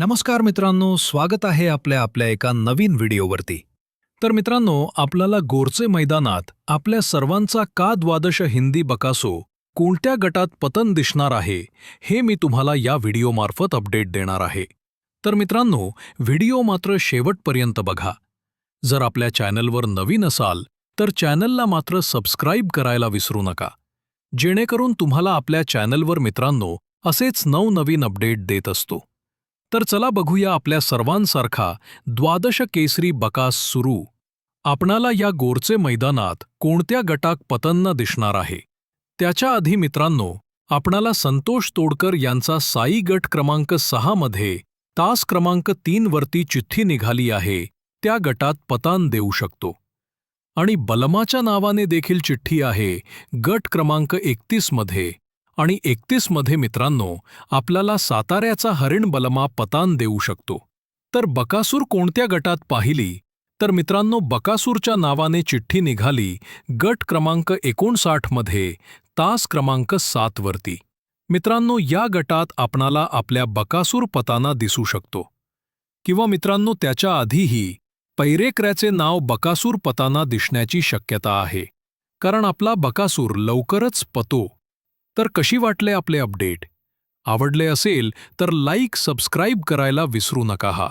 नमस्कार मित्रांनो स्वागत आहे आपल्या आपल्या एका नवीन व्हिडिओवरती. तर मित्रांनो आपल्याला गोरचे मैदानात आपल्या सर्वांचा का द्वादश हिंदी बकासो कोणत्या गटात पतन दिसणार आहे हे मी तुम्हाला या व्हिडिओमार्फत अपडेट देणार आहे. तर मित्रांनो व्हिडिओ मात्र शेवटपर्यंत बघा. जर आपल्या चॅनलवर नवीन असाल तर चॅनलला मात्र सबस्क्राईब करायला विसरू नका. जेणेकरून तुम्हाला आपल्या चॅनलवर मित्रांनो असेच नवनवीन अपडेट देत असतो. तर चला बघूया आपल्या सर्वांसारखा द्वादश केसरी बकास सुरू. आपणाला या गोरचे मैदानात कोणत्या गटाक पतन्न दिसणार आहे? त्याच्या आधी मित्रांनो आपणाला संतोष तोडकर यांचा साई गट क्रमांक सहामध्ये तास क्रमांक तीन वरती चिठ्ठी निघाली आहे त्या गटात पतान देऊ शकतो. आणि बलमाच्या नावाने देखील चिठ्ठी आहे गट क्रमांक एकतीसमध्ये आणि एकतीसमध्ये मित्रांनो आपल्याला साताऱ्याचा हरिण बलमा पतान देऊ शकतो. तर बकासूर कोणत्या गटात पाहिली? तर मित्रांनो बकासूरच्या नावाने चिठ्ठी निघाली गट क्रमांक एकोणसाठमध्ये तास क्रमांक सातवरती मित्रांनो या गटात आपणाला आपल्या बकासूर पताना दिसू शकतो. किंवा मित्रांनो त्याच्या आधीही पैरेकऱ्याचे नाव बकासूर पताना दिसण्याची शक्यता आहे. कारण आपला बकासूर लवकरच पतो. तर कशी वाटले आपले अपडेट? आवडले असेल तर लाईक सबस्क्राईब करायला विसरू नका हा.